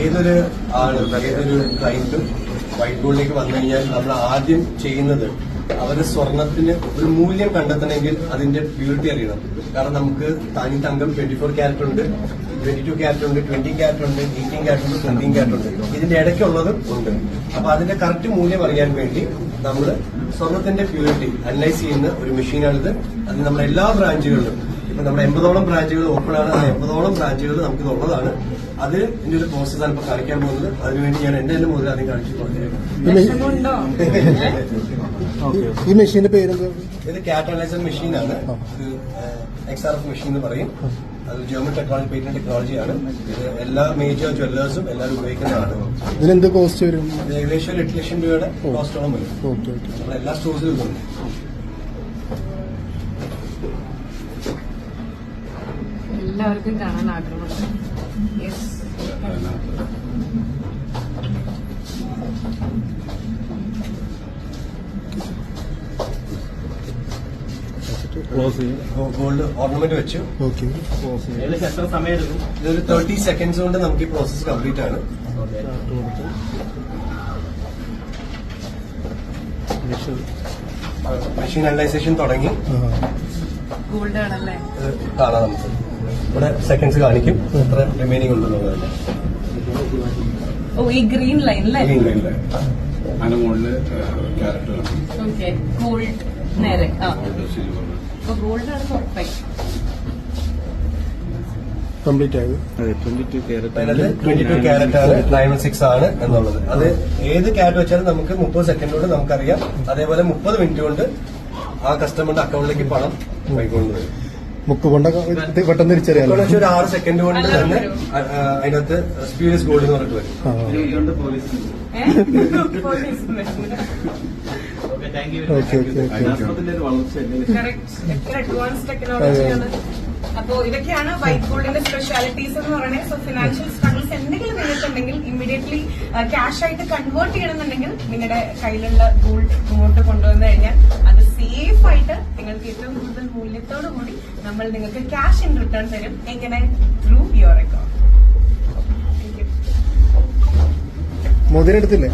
ഏതൊരു ആളും ഏതൊരു ക്ലൈന്റും വൈറ്റ് ഗോൾഡിലേക്ക് വന്നു കഴിഞ്ഞാൽ നമ്മൾ ആദ്യം ചെയ്യുന്നത് അവരുടെ സ്വർണത്തിന് ഒരു മൂല്യം കണ്ടെത്തണമെങ്കിൽ അതിന്റെ പ്യൂരിറ്റി അറിയണം. കാരണം നമുക്ക് തനി തങ്കം ട്വന്റി ഫോർ ക്യാരറ്റ് ഉണ്ട് ട്വന്റി ടു ക്യാരറ്റ് ഉണ്ട് ട്വന്റി ക്യാരറ്റ് ഉണ്ട് എയ്റ്റീൻ ക്യാരറ്റ് ഉണ്ട് ട്വന്റീൻ ക്യാരറ്റ് ഉണ്ട്. ഇതിന്റെ ഇടയ്ക്കുള്ളതും ഉണ്ട്. അപ്പൊ അതിന്റെ കറക്റ്റ് മൂല്യം അറിയാൻ വേണ്ടി നമ്മൾ സ്വർണത്തിന്റെ പ്യൂരിറ്റി അനലൈസ് ചെയ്യുന്ന ഒരു മെഷീനാണിത് അത് നമ്മുടെ എല്ലാ ബ്രാഞ്ചുകളിലും ഇപ്പൊ നമ്മുടെ എൺപതോളം ബ്രാഞ്ചുകൾ ഓപ്പൺ ആണ്. ആ എൺപതോളം ബ്രാഞ്ചുകൾ നമുക്ക് ഉള്ളതാണ് അത് ഇതിന്റെ ഒരു പ്രോസസ്സാണ് ഇപ്പൊ കാണിക്കാൻ പോകുന്നത്. അതിനുവേണ്ടി ഞാൻ എന്റെ തന്നെ മുതൽ ആദ്യം കാണിച്ചു വിഷമമുണ്ടോ? ഈ മെഷീന്റെ പേരെന്താ? ഇത് കാറ്റലൈസർ മെഷീൻ ആണ്. ഇത് എക്സ് ആർ എഫ് മെഷീൻ എന്ന് പറയും. അത് ജർമ്മൻ ടെക്നോളജി പേറ്റന്റ് ടെക്നോളജിയാണ് ഇത് എല്ലാ മേജർ ജ്വല്ലേഴ്സും എല്ലാവരും ഉപയോഗിക്കുന്നതാണ് ഇതിനെന്ത് കോസ്റ്റ് വരും? ഏകദേശം ഒരു എട്ട് ലക്ഷം രൂപയുടെ കോസ്റ്റോളം വരും. Okay okay. നമ്മുടെ എല്ലാ സ്റ്റോഴ്സിലും ഉണ്ട്. എല്ലാവർക്കും കാണാൻ ആഗ്രഹമുണ്ട് യെസ് ഗോൾഡ് ഓർണമെന്റ് വെച്ചു. എത്ര സമയം ഇതൊരു തേർട്ടി സെക്കൻഡ്സ് കൊണ്ട് നമുക്ക് ഈ പ്രോസസ് കംപ്ലീറ്റ് ആണ്. മെഷീൻ അനലൈസേഷൻ തുടങ്ങി. ഗോൾഡ് ആണല്ലേ കാണാം. നമുക്ക് ഇവിടെ സെക്കൻഡ്സ് കാണിക്കും. എത്ര റിമൈനിങ് ഉണ്ടെന്നുള്ളത് ഓ ഈ ഗ്രീൻ ലൈൻ അല്ലേ ഗ്രീൻ ലൈൻ. അതിന്റെ മുകളിൽ ക്യാരറ്റ് ഓക്കെ. ഗോൾഡ് നേരെ. ആ. അപ്പൊ ഗോൾഡ് ആണ് ഉറപ്പായി. കംപ്ലീറ്റ് ആയത് ട്വന്റി ടു ക്യാരറ്റ് ആണ്. നയൻ സിക്സ് ആണ് എന്നുള്ളത്. അത് ഏത് ക്യാരറ്റ് വെച്ചാലും നമുക്ക് മുപ്പത് സെക്കൻഡ് കൊണ്ട് നമുക്കറിയാം. അതേപോലെ മുപ്പത് മിനിറ്റ് കൊണ്ട് ആ കസ്റ്റമറിന്റെ അക്കൗണ്ടിലേക്ക് പണം കൈക്കൊണ്ട് വരും. മുക്ക് ഇത് പെട്ടെന്ന് തിരിച്ചറിയാലോ? വെച്ചാൽ ഒരു ആറ് സെക്കൻഡ് കൊണ്ട് തന്നെ അതിനകത്ത് എക്സ്പീരിയൻസ് ഗോൾഡ് എന്ന് പറഞ്ഞിട്ട് വരും. ഓക്കെ ഓക്കെ അപ്പോ ഇതൊക്കെയാണ് വൈറ്റ് ഗോൾഡിന്റെ സ്പെഷ്യാലിറ്റീസ് എന്ന് പറയുന്നത് സോ ഫിനാൻഷ്യൽ സ്ട്രഗിൾസ് എന്തെങ്കിലും നിങ്ങൾക്കുണ്ടെങ്കിൽ ഇമ്മീഡിയറ്റ്ലി ക്യാഷ് ആയിട്ട് കൺവേർട്ട് ചെയ്യണമെന്നുണ്ടെങ്കിൽ നിങ്ങളുടെ കയ്യിലുള്ള ഗോൾഡ് മുന്നോട്ട് കൊണ്ടുവന്നു കഴിഞ്ഞാൽ സേഫ് ആയിട്ട് നിങ്ങൾക്ക് ഏറ്റവും കൂടുതൽ മൂല്യത്തോടു കൂടി നമ്മൾ നിങ്ങൾക്ക് ക്യാഷ് ഇൻ റിട്ടേൺ തരും. എങ്ങനെ? Through your account മോദിനെടുത്തില്ലേ